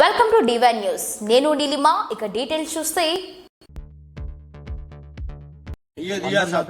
Welcome to divine news నేను నీలిమా ఇక details చూస్తే ये दिया साहब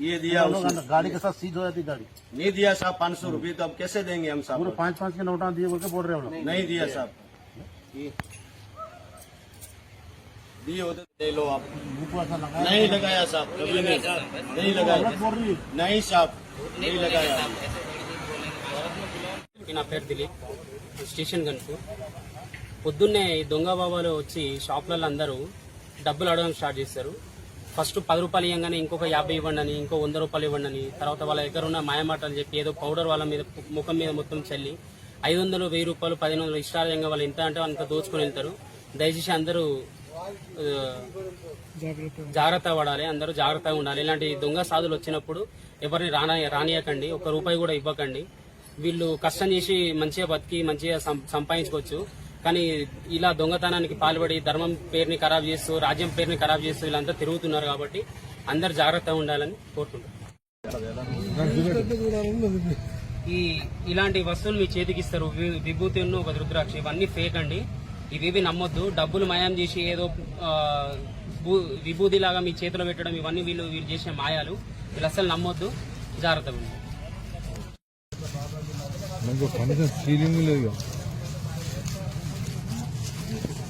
ये दिया हम लोग उसने। अंदर गाड़ी के साथ सीज हो जाती गाड़ी नहीं दिया साहब पाँच सौ रूपये तो अब कैसे देंगे हम पूरे साहब पाँच पाँच के नोटा दिए बोल के बोल रहे हैं हम लोग नहीं दिया साहब दिए होते तो ले लो आप मुंह को ऐसा लगाया नहीं लगाया साहब कभी नहीं नहीं लगाया गलत बोल रही है नहीं साहब नहीं लगाया నా పేరు దిలీప్ స్టేషన్ కనుక పొద్దున్నే దొంగ బాబాలు వచ్చి షాప్లలో అందరూ డబ్బులు అడగడం స్టార్ట్ చేస్తారు ఫస్ట్ పది రూపాయలు ఇవ్వగానే ఇంకొక యాభై ఇవ్వండి అని ఇంకో వంద రూపాయలు ఇవ్వండి అని తర్వాత వాళ్ళ దగ్గర ఉన్న మాయమాట అని చెప్పి ఏదో పౌడర్ వాళ్ళ మీద ముఖం మీద మొత్తం చల్లి ఐదు వందలు వెయ్యి రూపాయలు పదిహేను వందలు ఇష్టాలయంగా వాళ్ళు ఎంత అంటే అంత దోచుకొని వెళ్తారు. దయచేసి అందరూ జాగ్రత్త పడాలి అందరూ జాగ్రత్తగా ఉండాలి. ఇలాంటి దొంగ సాధులు వచ్చినప్పుడు ఎవరిని రాన రానియకండి ఒక రూపాయి కూడా ఇవ్వకండి. వీళ్ళు కష్టం చేసి మంచిగా బతికి మంచిగా సం- సంపాదించుకోవచ్చు. కానీ ఇలా దొంగతనానికి పాల్పడి ధర్మం పేరుని ఖరాబ్ చేస్తూ రాజ్యం పేరుని ఖరాబ్ చేస్తూ వీళ్ళంతా తిరుగుతున్నారు కాబట్టి అందరు జాగ్రత్తగా ఉండాలని కోరుకుంటున్నారు ఈ ఇలాంటి వస్తువులు మీ చేతికి ఇస్తారు. విభూతి ఒక రుద్రాక్ష. ఇవన్నీ ఫేక్ అండి. ఇవేవి నమ్మొద్దు. డబ్బులు మాయం చేసి ఏదో ఆ, విభూతి లాగా మీ చేతిలో పెట్టడం ఇవన్నీ వీళ్ళు వీళ్ళు చేసే మాయాలు. వీళ్ళు అసలు నమ్మొద్దు. జాగ్రత్తగా ఉండాలి